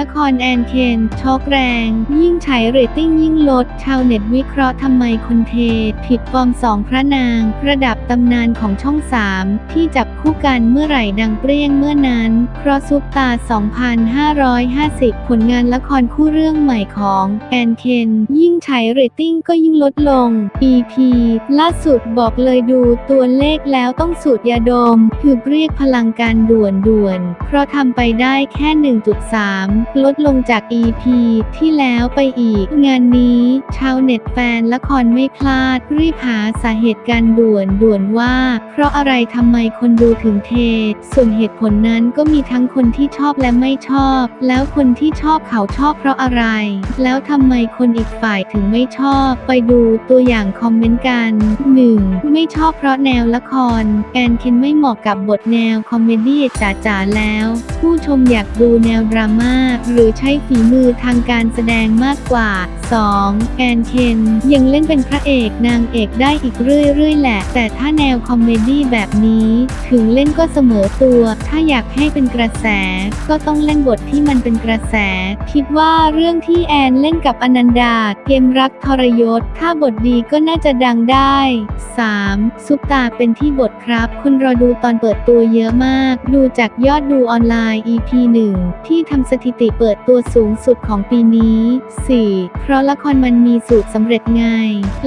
ละครแอนเคนช็อกแรง ยิ่งฉายเรตติ้งยิ่งลด ชาวเน็ตวิเคราะห์ทำไมคนเท ผิดฟอร์มสองพระนาง ระดับตำนานของช่องสามที่จับคู่กันเมื่อไหร่ดังเปรี้ยงเมื่อนั้น เพราะซุปตา 2,550 ผลงานละครคู่เรื่องใหม่ของแอนเคนยิ่งฉายเรตติ้งก็ยิ่งลดลง EP ล่าสุดบอกเลยดูตัวเลขแล้วต้องสูดยาดม คือเรียกพลังการด่วนด่วนเพราะทำไปได้แค่ 1.3ลดลงจาก EP ที่แล้วไปอีก งานนี้ชาวเน็ตแฟนละครไม่พลาด รีบหาสาเหตุการด่วนด่วนว่า เพราะอะไรทำไมคนดูถึงเท ส่วนเหตุผลนั้นก็มีทั้งคนที่ชอบและไม่ชอบ แล้วคนที่ชอบเขาชอบเพราะอะไร แล้วทำไมคนอีกฝ่ายถึงไม่ชอบ ไปดูตัวอย่างคอมเมนต์กัน 1. ไม่ชอบเพราะแนวละคร แอนเคนไม่เหมาะกับบทแนวคอมเมดี้จ๋าๆแล้ว ผู้ชมอยากดูแนวดราม่าหรือใช้ฝีมือทางการแสดงมากกว่า 2. แอนเคนยังเล่นเป็นพระเอกนางเอกได้อีกเรื่อยๆแหละ แต่ถ้าแนวคอมเมดี้แบบนี้ ถึงเล่นก็เสมอตัว ถ้าอยากให้เป็นกระแส ก็ต้องเล่นบทที่มันเป็นกระแส คิดว่าเรื่องที่แอนเล่นกับอนันดา เกมรักทรยศ ถ้าบทดีก็น่าจะดังได้ 3. ซุปตาเป็นที่บทครับคุณรอดูตอนเปิดตัวเยอะมาก ดูจากยอดดูออนไลน์ EP 1 ที่ทำสถิติเปิดตัวสูงสุดของปีนี้ 4. เพราะละครมันมีสูตรสำเร็จไง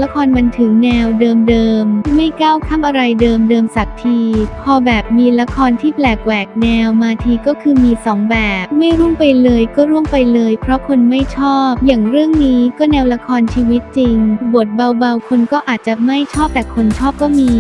ละครมันถึงแนวเดิมๆ ไม่ก้าวข้ามอะไรเดิมๆสักที พอแบบมีละครที่แปลกแหวกแนวมาทีก็คือมีสองแบบ ไม่ร่วงไปเลยก็ร่วงไปเลย เพราะคนไม่ชอบ อย่างเรื่องนี้ก็แนวละครชีวิตจริง บทเบาๆ คนก็อาจจะไม่ชอบแต่คนชอบก็มี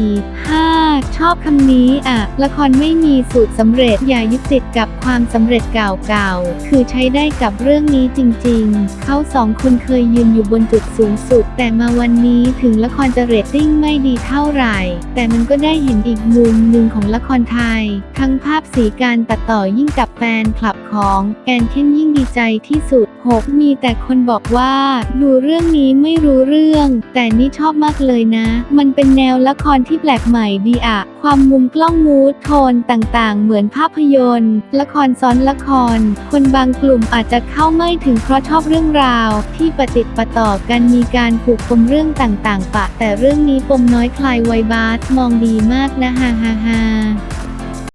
5. ชอบคำนี้อะ ละครไม่มีสูตรสำเร็จอย่ายึดติดกับความสำเร็จเก่าๆ คือใช้ได้กับเรื่องนี้จริงๆ เขาสองคนเคยยืนอยู่บนจุดสูงสุด แต่มาวันนี้ถึงละครจะเรตติ้งไม่ดีเท่าไหร่ แต่มันก็ได้เห็นอีกมุมหนึ่งของละครไทย ทั้งภาพสีการตัดต่อยิ่งกับแฟนคลับของแอนเคนยิ่งดีใจที่สุด6 มีแต่คนบอกว่าดูเรื่องนี้ไม่รู้เรื่อง แต่นี่ชอบมากเลยนะ มันเป็นแนวละครที่แปลกใหม่ดีอะความมุมกล้องมูดโทนต่างๆ เหมือนภาพยนตร์ ละครซ้อนละคร คนบางกลุ่มอาจจะเข้าไม่ถึงเพราะชอบเรื่องราว ที่ประติดประต่อกันมีการผูกปมเรื่องต่างๆ ปะ แต่เรื่องนี้ปมน้อยคลายไวบาสมองดีมากนะฮ่าฮ่าฮ่า